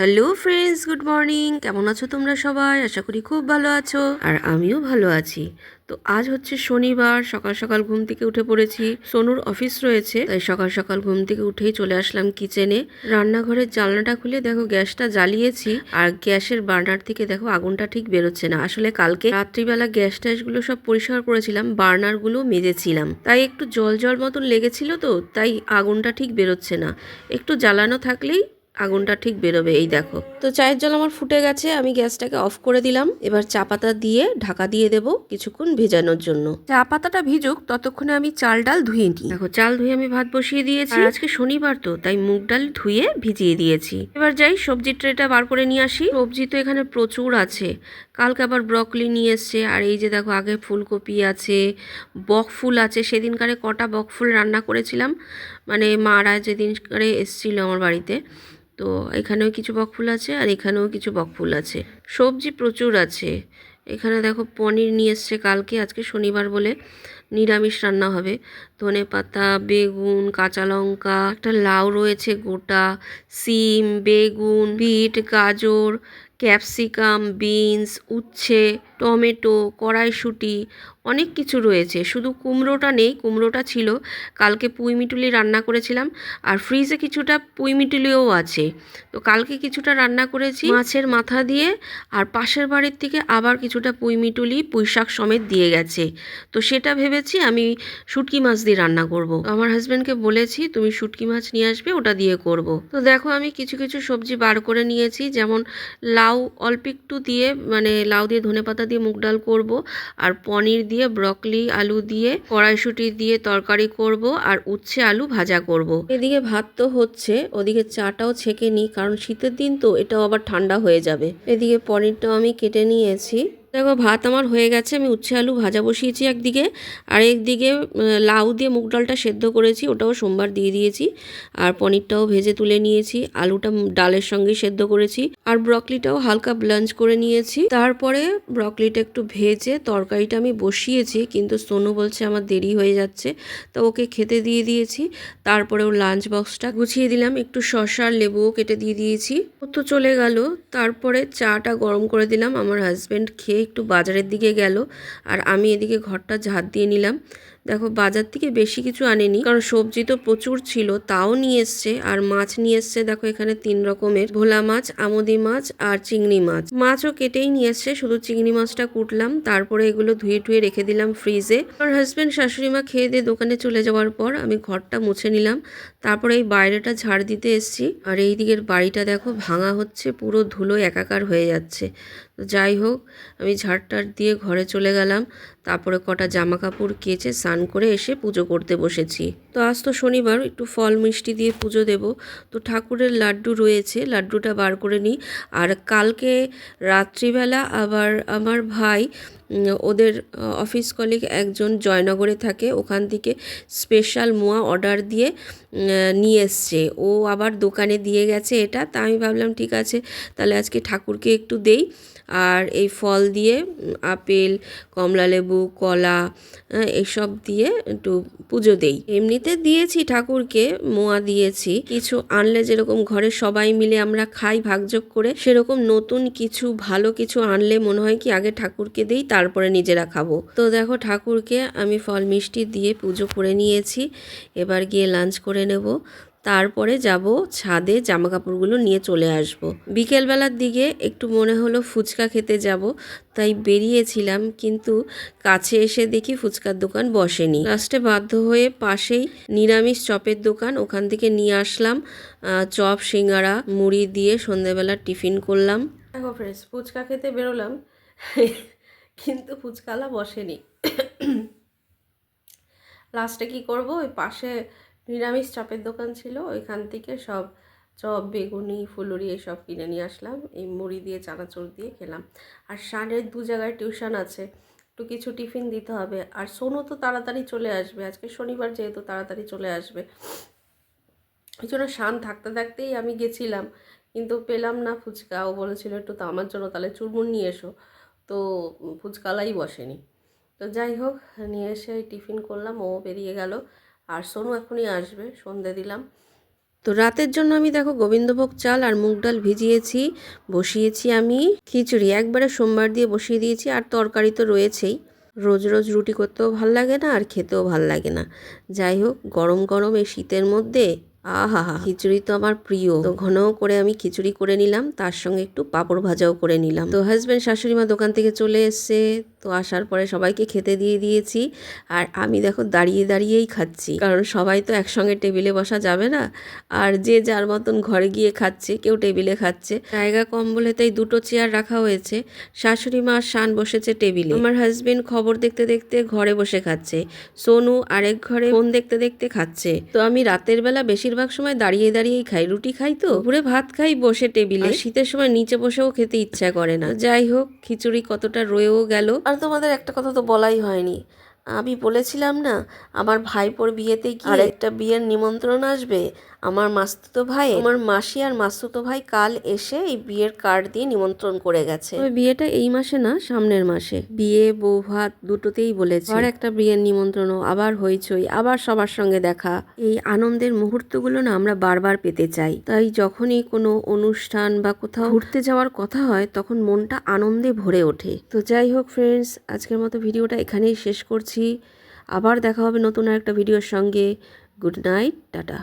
Hello friends good morning কেমন আছো তোমরা সবাই? আশা করি খুব ভালো আছো। আর আমিও ভালো আছি। তো আজ হচ্ছে শনিবার, সকাল সকাল ঘুম থেকে উঠে পড়েছি। সোনুর অফিস রয়েছে, তাই সকাল সকাল ঘুম থেকে উঠেই চলে আসলাম কিচেনে রান্নাঘরের জানলাটা খুলে দেখো, গ্যাসটা জ্বালিয়েছি। আর গ্যাসের বার্নার থেকে দেখো, আগুনটা ঠিক বেরোচ্ছে না। আসলে কালকে রাত্রিবেলা গ্যাস ট্যাসগুলো সব পরিষ্কার করেছিলাম বার্নারগুলো মেজেছিলাম। তাই একটু জল জল মতন লেগেছিল তো, তাই আগুনটা ঠিক বেরোচ্ছে না। একটু জ্বালানো থাকলেই আগুনটা ঠিক বেরোবে এই দেখো। তো চায়ের জল আমার ফুটে গেছে আমি গ্যাসটাকে অফ করে দিলাম। এবার চা পাতা দিয়ে ঢাকা দিয়ে দেব কিছুক্ষণ ভেজানোর জন্য। চা পাতাটা ভিজুক ততক্ষণে আমি চাল ডাল ধুয়ে নিই। দেখো চাল ধুয়ে আমি ভাত বসিয়ে দিয়েছি। আজকে শনিবার তো তাই মুগ ডাল ধুয়ে ভিজিয়ে দিয়েছি। এবার যাই সবজি ট্রেটা বার করে নিয়ে আসি। সবজি তো এখানে প্রচুর আছে। কালকে আবার ব্রকলি নিয়ে এসছে, আর এই যে দেখো আগে ফুলকপি আছে, বক ফুল আছে। সেদিনকারে কটা বক ফুল রান্না করেছিলাম মানে মারা যেদিনকারে এসছিল আমার বাড়িতে। তো এখানেও কিছু বকফুল আছে আর এখানেও কিছু বকফুল আছে। সবজি প্রচুর আছে। এখানে দেখো পনির নিয়ে এসছে কালকে, আজকে শনিবার বলে নিরামিষ রান্না হবে। ধনে পাতা, বেগুন, কাঁচা লঙ্কা, একটা লাউ রয়েছে গোটা, সিম, বেগুন, বিট, গাজর ক্যাপসিকাম, বিনস, উচ্ছে, টমেটো, কড়াইশুঁটি, অনেক কিছু রয়েছে। শুধু কুমড়োটা নেই, কুমড়োটা ছিল। কালকে পুঁই মিটুলি রান্না করেছিলাম। আর ফ্রিজে কিছুটা পুঁই মিটুলিও আছে। তো কালকে কিছুটা রান্না করেছি মাছের মাথা দিয়ে। আর পাশের বাড়ির থেকে আবার কিছুটা পুঁই মিটুলি পুঁই সমেত দিয়ে গেছে। তো সেটা ভেবেছি আমি শুটকি মাছ দিয়ে রান্না করব। আমার হাজব্যান্ডকে বলেছি, তুমি শুটকি মাছ নিয়ে আসবে, ওটা দিয়ে করব। তো দেখো আমি কিছু কিছু সবজি বার করে নিয়েছি। যেমন লাউ অল্প একটু দিয়ে মানে লাউ দিয়ে ধনে পাতা দিয়ে মুগ ডাল করব, আর পনির দিয়ে ব্রকলি, আলু দিয়ে কড়াইশুঁটি দিয়ে তরকারি করব, আর উচ্ছে আলু ভাজা করব। এদিকে ভাত তো হচ্ছে, ওদিকে চাটাও ছেঁকে নিই, কারণ শীতের দিন তো এটাও আবার ঠান্ডা হয়ে যাবে। এদিকে পনিরটাও আমি কেটে নিয়েছি। দেখো, ভাত আমার হয়ে গেছে, আমি উচ্ছে আলু ভাজা বসিয়েছি একদিকে, আর একদিকে লাউ দিয়ে মুগ ডালটা সেদ্ধ করেছি, ওটাও সোমবার দিয়ে দিয়েছি, আর পনিরটাও ভেজে তুলে নিয়েছি, আলুটা ডালের সঙ্গে সেদ্ধ করেছি। আর ব্রকলিটাও হালকা ব্লাঞ্চ করে নিয়েছি। তারপরে ব্রকলিটা একটু ভেজে তরকারিটা আমি বসিয়েছি, কিন্তু সোনু বলছে আমার দেরি হয়ে যাচ্ছে, তো ওকে খেতে দিয়ে দিয়েছি। তারপরে ওর লাঞ্চ বক্সটা গুছিয়ে দিলাম, একটু শসা লেবুও কেটে দিয়ে দিয়েছি। ও তো চলে গেল, তারপরে চাটা গরম করে দিলাম, আমার হাজব্যান্ড খেয়ে একটু বাজারের দিকে গেল, আর আমি এদিকে ঘরটা ঝাঁট দিয়ে নিলাম। দেখো, বাজার থেকে বেশি কিছু আনেনি, কারণ সবজি তো প্রচুর ছিল, তাও নিয়ে এসছে, আর মাছ নিয়ে এসছে, দেখো এখানে তিন রকমের। ভোলা মাছ, আমদি মাছ আর চিংড়ি মাছ। মাছও কেটেই নিয়ে এসছে, শুধু চিংড়ি মাছটা কুটলাম, তারপরে এগুলো ধুয়ে টুয়ে রেখে দিলাম ফ্রিজে আমার হাজব্যান্ড শাশুড়ি মা খেয়ে দিয়ে দোকানে চলে যাওয়ার পর আমি ঘরটা মুছে নিলাম, তারপরে এই বাইরেটা ঝাড় দিতে এসছি। আর এই দিকের বাড়িটা দেখো, ভাঙা হচ্ছে, পুরো ধুলো একাকার হয়ে যাচ্ছে। তো যাই হোক, আমি ঝাড়টার দিয়ে ঘরে চলে গেলাম। তারপরে কটা জামা কাপড় কেচে স্নান করে এসে পুজো করতে বসেছি। তো আজ তো শনিবার, একটু ফল মিষ্টি দিয়ে পুজো দেব। তো ঠাকুরের লাড্ডু রয়েছে, লাড্ডুটা বার করে নিই। আর কালকে রাত্রিবেলা আবার আমার ভাই ওদের অফিস কলিগ একজন জয়নগরে থাকে, ওখান থেকে স্পেশাল মোয়া অর্ডার দিয়ে নিয়ে এসছে। ও আবার দোকানে দিয়ে গেছে এটা, তা আমি ভাবলাম ঠিক আছে, তাহলে আজকে ঠাকুরকে একটু দেই। আর এই ফল দিয়ে, আপেল, কমলা লেবু, কলা এসব দিয়ে একটু পুজো দেই। এমনিতে দিয়েছি ঠাকুরকে, মোয়া দিয়েছি। কিছু আনলে যেরকম ঘরে সবাই মিলে আমরা খাই, ভাগযোগ করে, সেরকম নতুন কিছু, ভালো কিছু আনলে মনে হয় কি আগে ঠাকুরকে দিই তারপরে নিজেরা খাব। তো দেখো ঠাকুরকে আমি ফল মিষ্টি দিয়ে পুজো করে নিয়েছি। এবার গিয়ে লাঞ্চ করে নেব। তারপরে যাব ছাদে জামা কাপড়গুলো নিয়ে চলে আসব। বিকেলবেলার দিকে একটু মনে হলো ফুচকা খেতে যাব, তাই বেরিয়েছিলাম কিন্তু কাছে এসে দেখি ফুচকার দোকান বসেনি। লাস্টে বাধ্য হয়ে পাশেই নিরামিষ চপের দোকান, ওখান থেকে নিয়ে আসলাম চপ, সিঙ্গারা, মুড়ি দিয়ে সন্ধেবেলা টিফিন করলাম। দেখো ফ্রেন্ডস ফুচকা খেতে বেরোলাম। কিন্তু ফুচকালা বসেনি। লাস্টে কি করব? ওই পাশে নিরামিষ চপের দোকান ছিল, ওইখান থেকে সব চপ, বেগুনি, ফুলুরি এসব কিনে নিয়ে আসলাম। এই মুড়ি দিয়ে, চানাচুর দিয়ে খেলাম। আর সানের দু জায়গায় টিউশন আছে, একটু কিছু টিফিন দিতে হবে। আর সোনু তো তাড়াতাড়ি চলে আসবে, আজকে শনিবার যেহেতু তাড়াতাড়ি চলে আসবে। এই জন্য শান থাকতে থাকতেই আমি গেছিলাম, কিন্তু পেলাম না ফুচকা। ও বলেছিল একটু তো আমার জন্য, তাহলে চুরমুন নিয়ে এসো। তো ফুচকালাই বসেনি। তো যাই হোক, নিয়ে এসে টিফিন করলাম, ও বেরিয়ে গেল। আর সোনু এখনই আসবে, সন্ধে দিলাম। তো রাতের জন্য আমি দেখো গোবিন্দভোগ চাল আর মুগ ডাল ভিজিয়েছি, বসিয়েছি আমি খিচুড়ি। একবারে সোমবার দিয়ে বসিয়ে দিয়েছি, আর তরকারি তো রয়েছেই। রোজ রোজ রুটি করতেও ভালো লাগে না, আর খেতেও ভালো লাগে না। যাই হোক, গরম গরম এই শীতের মধ্যে আহা খিচুড়ি তো আমার প্রিয়। তো ঘন করে আমি খিচুড়ি করে নিলাম, তার সঙ্গে একটু পাঁপড় ভাজাও করে নিলাম। তো হাজব্যান্ড শাশুড়ি মা দোকান থেকে চলে এসছে তো আসার পরে সবাইকে খেতে দিয়ে দিয়েছি। আর আমি দেখো দাঁড়িয়ে দাঁড়িয়েই খাচ্ছি। কারণ সবাই তো একসঙ্গে টেবিলে বসা যাবে না। আর যে যার মতন ঘরে গিয়ে খাচ্ছে, কেউ টেবিলে খাচ্ছে। জায়গা কম বলে তাই দুটো চেয়ার রাখা হয়েছে। শাশুড়ি মা শান বসেছে টেবিলে। আমার হাজবেন্ড খবর দেখতে দেখতে ঘরে বসে খাচ্ছে। সোনু আরেক ঘরে ফোন দেখতে দেখতে খাচ্ছে। তো আমি রাতের বেলা বেশিরভাগ সময় দাঁড়িয়ে দাঁড়িয়েই খাই। রুটি খাই তো। দুপুরে ভাত খাই, বসে টেবিলে। শীতের সময় নিচে বসেও খেতে ইচ্ছা করে না। যাই হোক, খিচুড়ি কতটা রয়েও গেল। আর তোমাদের একটা কথা তো বলাই হয়নি। আমি বলেছিলাম না আমার ভাইপোর বিয়েতে গিয়ে একটা বিয়ের নিমন্ত্রণ আসবে। আমার মাস্তুতো ভাই আমার মাসি আর মাস্তুতো ভাই কাল এসে এই বিয়ের কার্ড দিয়ে নিমন্ত্রণ করে গেছে। তবে বিয়েটা এই মাসে না সামনের মাসে। বিয়ে বউ ভাত দুটোতেই বলেছে। আর একটা বিয়ের নিমন্ত্রণও আবার হইচই আবার সবার সঙ্গে দেখা। এই আনন্দের মুহূর্তগুলো না আমরা বারবার পেতে চাই। তাই যখনই কোনো অনুষ্ঠান বা কোথাও ঘুরতে যাওয়ার কথা হয় তখন মনটা আনন্দে ভরে ওঠে। তো যাই হোক ফ্রেন্ডস আজকের মতো ভিডিওটা এখানেই শেষ করছি। আবার দেখা হবে নতুন আর একটা ভিডিওর সঙ্গে। Good night tata.